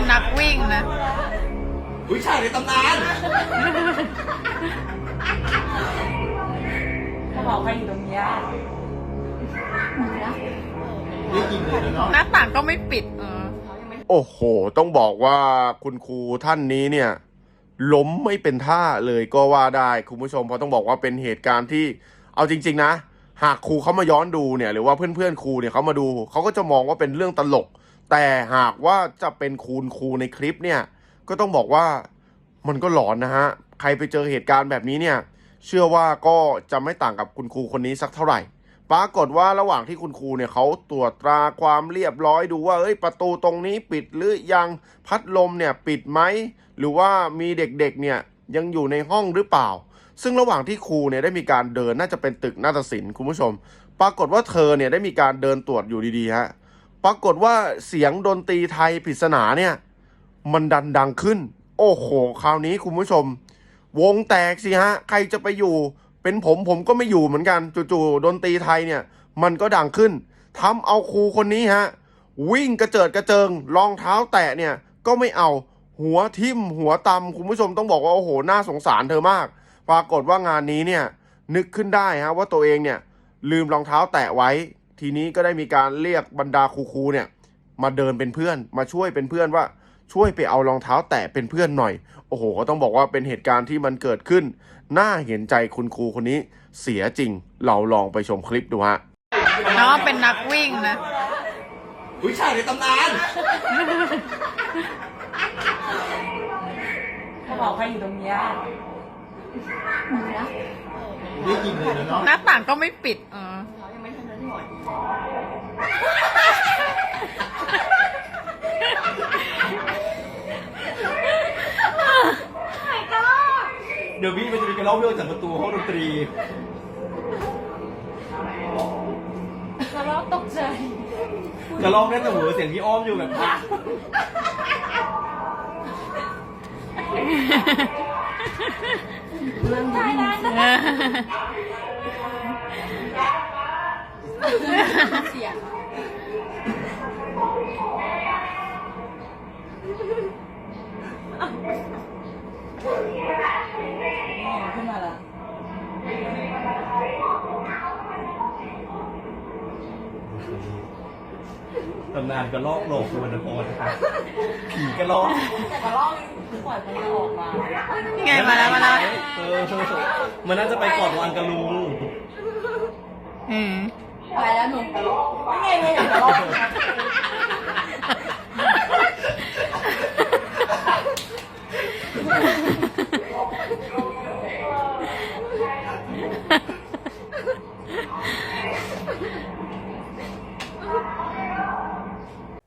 เป็นนักวิ่งนะ อุ้ยฉากในตำนานเขาบอกใครอยู่ตรงเนี้ยได้ยินเลยนะเนาะหน้าต่างก็ไม่ปิดเออโอ้โห ต้องบอกว่าคุณครูท่านนี้เนี่ย ล้มไม่เป็นท่าเลยก็ว่าได้คุณผู้ชมเพราะต้องบอกว่าเป็นเหตุการณ์ที่ เอาจริง ๆ นะ หากครูเขามาย้อนดูเนี่ย หรือว่าเพื่อนๆครูเนี่ยเขามาดูเขาก็จะมองว่าเป็นเรื่องตลก แต่หากว่าจะเป็นคุณครูในคลิปเนี่ย ก็ต้องบอกว่ามันก็หลอนนะฮะ ใครไปเจอเหตุการณ์แบบนี้เนี่ย เชื่อว่าก็จะไม่ต่างกับคุณครูคนนี้สักเท่าไหร่ ปรากฏว่าระหว่างที่คุณครูเนี่ยเขาตรวจตราความเรียบร้อยดูว่า เอ้ยประตูตรงนี้ปิดหรือยัง พัดลมเนี่ยปิดไหม หรือว่ามีเด็กๆเนี่ยยังอยู่ในห้องหรือเปล่า ซึ่งระหว่างที่ครูเนี่ยได้มีการเดินน่าจะเป็นตึกนาฏศิลป์คุณผู้ชม ปรากฏว่าเธอเนี่ยได้มีการเดินตรวจอยู่ดีๆฮะ ปรากฏว่าเสียงดนตรีไทยปริศนาเนี่ย มันดันดังขึ้น โอ้โห คราวนี้คุณผู้ชม วงแตกสิฮะ ใครจะไปอยู่ เป็นผมผมก็ไม่อยู่เหมือนกันจู่ๆดนตรีไทยเนี่ย มันก็ดังขึ้นทำเอาครูคนนี้ฮะ วิ่งกระเจิดกระเจิงรองเท้าแตะเนี่ย ก็ไม่เอาหัวทิ่มหัวตำคุณผู้ชมต้องบอกว่า โอ้โห น่าสงสารเธอมาก ปรากฏว่างานนี้เนี่ย นึกขึ้นได้ฮะว่าตัวเองเนี่ย ลืมรองเท้าแตะไว้ ทีนี้ก็ได้มีการเรียกบรรดาครูๆเนี่ย มาเดินเป็นเพื่อน มาช่วยเป็นเพื่อนว่าช่วยไปเอารองเท้าแตะเป็นเพื่อนหน่อย โอ้โห ก็ต้องบอกว่าเป็นเหตุการณ์ที่มันเกิดขึ้น น่าเห็นใจคุณครูคนนี้เสียจริง เราลองไปชมคลิปดูฮะ น้องเป็นนักวิ่งนะอุ้ยฉากในตำนานเขาบอกใครอยู่ตรงเนี้ยได้ยินเลยนะเนาะหน้าต่างก็ไม่ปิดเออ เดี๋ยวพี่มันจะมีกระรอกเรื่องจากประตูห้องดนตรี กระรอกตกใจ กระรอกแน่แต่หัวเสียงพี่อ้อมอยู่แบบอะใช่ได้เสียง ขึ้นมาละตำนานกระรอกโหลกสุวรรณพรค่ะผีกระรอกแต่กระรอกปล่อยมันออกมานี่ไงมาแล้วมาแล้วเออมันน่าจะไปกอดวางกระลุงอืมไปแล้วหนุ่มกระรอกไม่ไงไม่อย่างกระรอก